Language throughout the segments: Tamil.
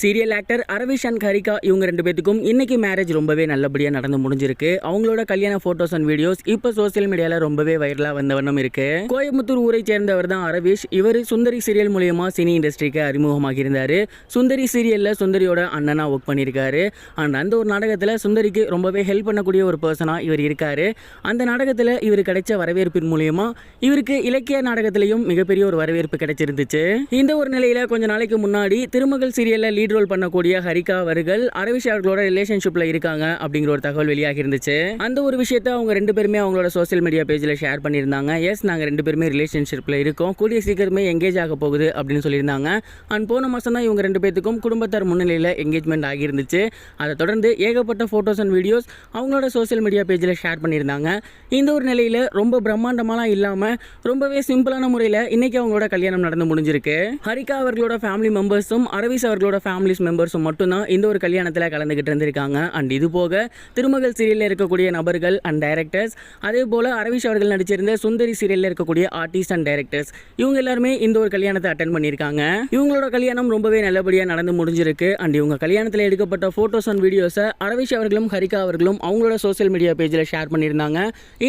Serial actor Arvish and Harika இவங்க ரெண்டு பேத்துக்கும் இன்னைக்கு மேரேஜ் ரொம்பவே நல்லபடியாக நடந்து முடிஞ்சிருக்கு. அவங்களோட கல்யாண ஃபோட்டோஸ் அண்ட் வீடியோஸ் இப்போ சோஷியல் மீடியாவில் ரொம்பவே வைரலாக வந்த வண்ணம் இருக்கு. கோயம்புத்தூர் ஊரை சேர்ந்தவர் தான் அரவிஷ். இவர் சுந்தரி சீரியல் மூலியமா சினி இண்டஸ்ட்ரிக்கு அறிமுகமாக இருந்தாரு. சுந்தரி சீரியல்ல சுந்தரியோட அண்ணனா ஒர்க் பண்ணியிருக்காரு. அண்ட் அந்த ஒரு நாடகத்தில் சுந்தரிக்கு ரொம்பவே ஹெல்ப் பண்ணக்கூடிய ஒரு பர்சனாக இவர் இருக்காரு. அந்த நாடகத்தில் இவர் கிடைச்ச வரவேற்பின் மூலியமா இவருக்கு இலக்கிய நாடகத்திலையும் மிகப்பெரிய ஒரு வரவேற்பு கிடைச்சிருந்துச்சு. இந்த ஒரு நிலையில கொஞ்ச நாளைக்கு முன்னாடி திருமகள் சீரியல்ல லீட் ரோல் பண்ணக்கூடிய ஹரிகா அவர்கள் அரவிஷ் அவர்களோட ரிலேஷன்ஷிப்ல இருக்காங்க அப்படிங்கிற ஒரு தகவல் வெளியாகி இருந்துச்சு. அந்த ஒரு விஷயத்தை அவங்க ரெண்டு பேருமே அவங்களோட சோஷியல் மீடியா பேஜ்ல ஷேர் பண்ணியிருந்தாங்க. எஸ் நாங்க ரெண்டு பேருமே ரிலேஷன்ஷிப்ல இருக்கோம். கூடிய சீக்கிரமே எங்கேஜ் ஆக போகுது அப்படின்னு சொல்லியிருந்தாங்க. அண்ட் போன மாசம் தான் இவங்க ரெண்டு பேத்துக்கும் குடும்பத்தார் முன்னிலையில் எங்கேஜ்மெண்ட் ஆகியிருந்துச்சு. அதை தொடர்ந்து ஏகப்பட்ட ஃபோட்டோஸ் அண்ட் வீடியோஸ் அவங்களோட சோஷியல் மீடியா பேஜில் ஷேர் பண்ணியிருந்தாங்க. இந்த ஒரு நிலையில் ரொம்ப பிரம்மாண்டமாலாம் இல்லாமல் ரொம்பவே சிம்பிளான முறையில் இன்னைக்கு அவங்களோட கல்யாணம் நடந்து முடிஞ்சிருக்கு. ஹரிகா அவர்களோட ஃபேமிலி மெம்பர்ஸும் அரவிஸ் அவர்களோட ஃபேமிலி ஃபேமிலிஸ் மெம்பர்ஸும் மட்டும்தான் இந்த ஒரு கல்யாணத்தில் கலந்துக்கிட்டு இருந்திருக்காங்க. அண்ட் இது போக திருமகள் சீரியலில் இருக்கக்கூடிய நபர்கள் அண்ட் டைரக்டர்ஸ் அதே போல் அரவிஷ் அவர்கள் நடிச்சிருந்த சுந்தரி சீரியலில் இருக்கக்கூடிய ஆர்டிஸ்ட் அண்ட் டைரக்டர்ஸ் இவங்க எல்லாருமே இந்த ஒரு கல்யாணத்தை அட்டன் பண்ணியிருக்காங்க. இவங்களோட கல்யாணம் ரொம்பவே நல்லபடியாக நடந்து முடிஞ்சிருக்கு. அண்ட் இவங்க கல்யாணத்தில் எடுக்கப்பட்ட ஃபோட்டோஸ் அண்ட் வீடியோஸை அரவிஷ் அவர்களும் ஹரிகா அவர்களும் அவங்களோட சோஷியல் மீடியா பேஜில் ஷேர் பண்ணியிருந்தாங்க.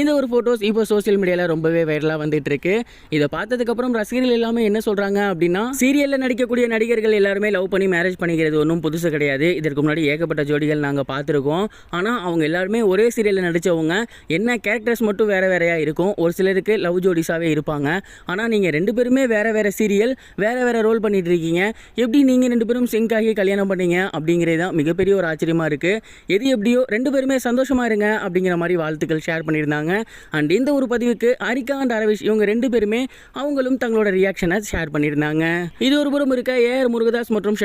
இந்த ஒரு ஃபோட்டோஸ் இப்போ சோஷியல் மீடியாவில் ரொம்பவே வைரலாக வந்துட்டு இருக்கு இதை பார்த்ததுக்கப்புறம் ரசிகர்கள் எல்லாமே என்ன சொல்கிறாங்க அப்படின்னா சீரியலில் நடிக்கக்கூடிய நடிகர்கள் எல்லாருமே லவ் பண்ணி மேரேஜ் பண்ணிக்கிறது ஒன்றும் புதுசு கிடையாது. இதற்கு முன்னாடி ஏகப்பட்ட ஜோடிகள் நாங்கள் பார்த்துருக்கோம். ஆனால் அவங்க எல்லாருமே ஒரே சீரியலில் நடித்தவங்க என்ன கேரக்டர்ஸ் மட்டும் வேறு வேறையாக இருக்கும். ஒரு சிலருக்கு லவ் ஜோடிஸாகவே இருப்பாங்க. ஆனால் நீங்கள் ரெண்டு பேருமே வேறு வேறு சீரியல் வேறு வேறு ரோல் பண்ணிட்டு இருக்கீங்க. எப்படி நீங்கள் ரெண்டு பேரும் சிங்க் ஆகி கல்யாணம் பண்ணீங்க? அப்படிங்கிறது தான் மிகப்பெரிய ஒரு ஆச்சரியமாக இருக்குது எது எப்படியோ ரெண்டு பேருமே சந்தோஷமாக இருங்க அப்படிங்கிற மாதிரி வாழ்த்துக்கள் ஷேர் பண்ணியிருந்தாங்க. அண்ட் இந்த ஒரு பதிவுக்கு ஹரிகா அண்ட் அரவிஷ் இவங்க ரெண்டு பேருமே அவங்களும் தங்களோட ரியாக்ஷனை ஷேர் பண்ணியிருந்தாங்க. இது ஒரு புறம் இருக்க ஏஆர் முருகதாஸ் மற்றும்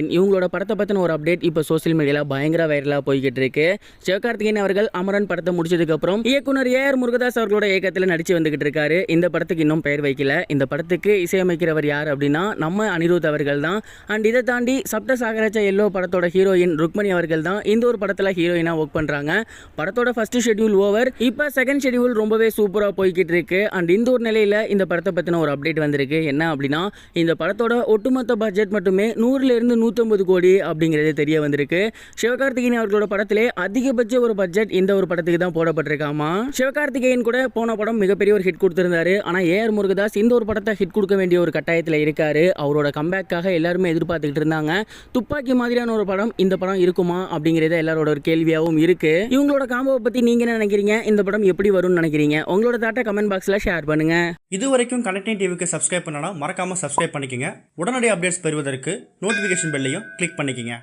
கார்த்திகேயன் இவங்களோட படத்தை பற்றின ஒரு அப்டேட் இப்போ சோஷியல் மீடியாவில் பயங்கர வைரலாக போய்கிட்டு இருக்கு சிவகார்த்திகேயன் அவர்கள் அமரன் படத்தை முடிச்சதுக்கப்புறம் இயக்குனர் ஏஆர் முருகதாஸ் அவர்களோட இயக்கத்தில் நடிச்சு வந்துகிட்டு இருக்காரு இந்த படத்துக்கு இன்னும் பெயர் வைக்கல. இந்த படத்துக்கு இசையமைக்கிறவர் யார் அப்படின்னா நம்ம அனிருத் அவர்கள் தான். அண்ட் இதை தாண்டி சப்த சாகராச்ச எல்லோ படத்தோட ஹீரோயின் ருக்மணி அவர்கள் தான் இந்த ஒரு படத்தில் ஹீரோயினாக ஒர்க் பண்ணுறாங்க படத்தோட ஃபர்ஸ்ட் ஷெட்யூல் ஓவர் இப்போ செகண்ட் ஷெட்யூல் ரொம்பவே சூப்பராக போய்கிட்டு இருக்கு அண்ட் இந்த ஒரு நிலையில் இந்த படத்தை பற்றின ஒரு அப்டேட் வந்திருக்கு. என்ன அப்படின்னா இந்த படத்தோட ஒட்டுமொத்த பட்ஜெட் மட்டுமே நூறுல இருந்து நூற்றம்பது கோடி அப்படிங்கிறது தெரிய வந்திருக்கு. சிவகார்த்திகேயன் அவர்களோட படத்திலே அதிகபட்ச ஒரு பட்ஜெட் இந்த ஒரு படத்துக்கு தான் போடப்பட்டிருக்காமா? சிவகார்த்திகேயன் கூட போன படம் மிகப்பெரிய ஒரு ஹிட் கொடுத்திருந்தாரு. ஆனால் ஏஆர் முருகதாஸ் இந்த ஒரு படத்தை ஹிட் கொடுக்க வேண்டிய ஒரு கட்டாயத்தில் இருக்காரு. அவரோட கம்பேக்காக எல்லாருமே எதிர்பார்த்துக்கிட்டு இருந்தாங்க. துப்பாக்கி மாதிரியான ஒரு படம் இந்த படம் இருக்குமா அப்படிங்கிறத எல்லாரோட ஒரு கேள்வியாகவும் இருக்கு. இவங்களோட காம்போவை பற்றி நீங்கள் என்ன நினைக்கிறீங்க? இந்த படம் எப்படி வரும்னு நினைக்கிறீங்க? உங்களோட தாட்டை கமெண்ட் பாக்ஸில் ஷேர் பண்ணுங்க. இது வரைக்கும் கனெக்டிங் டிவிக்கு சப்ஸ்கிரைப் பண்ணனா மறக்காமல் சப்ஸ்கிரைப் பண்ணிக்கங்க. உடனடி அப்டேட்ஸ் பெறுவதற்கு நோட்டிஃபிகேஷன் பெல்லையும் கிளிக் பண்ணிக்கங்க.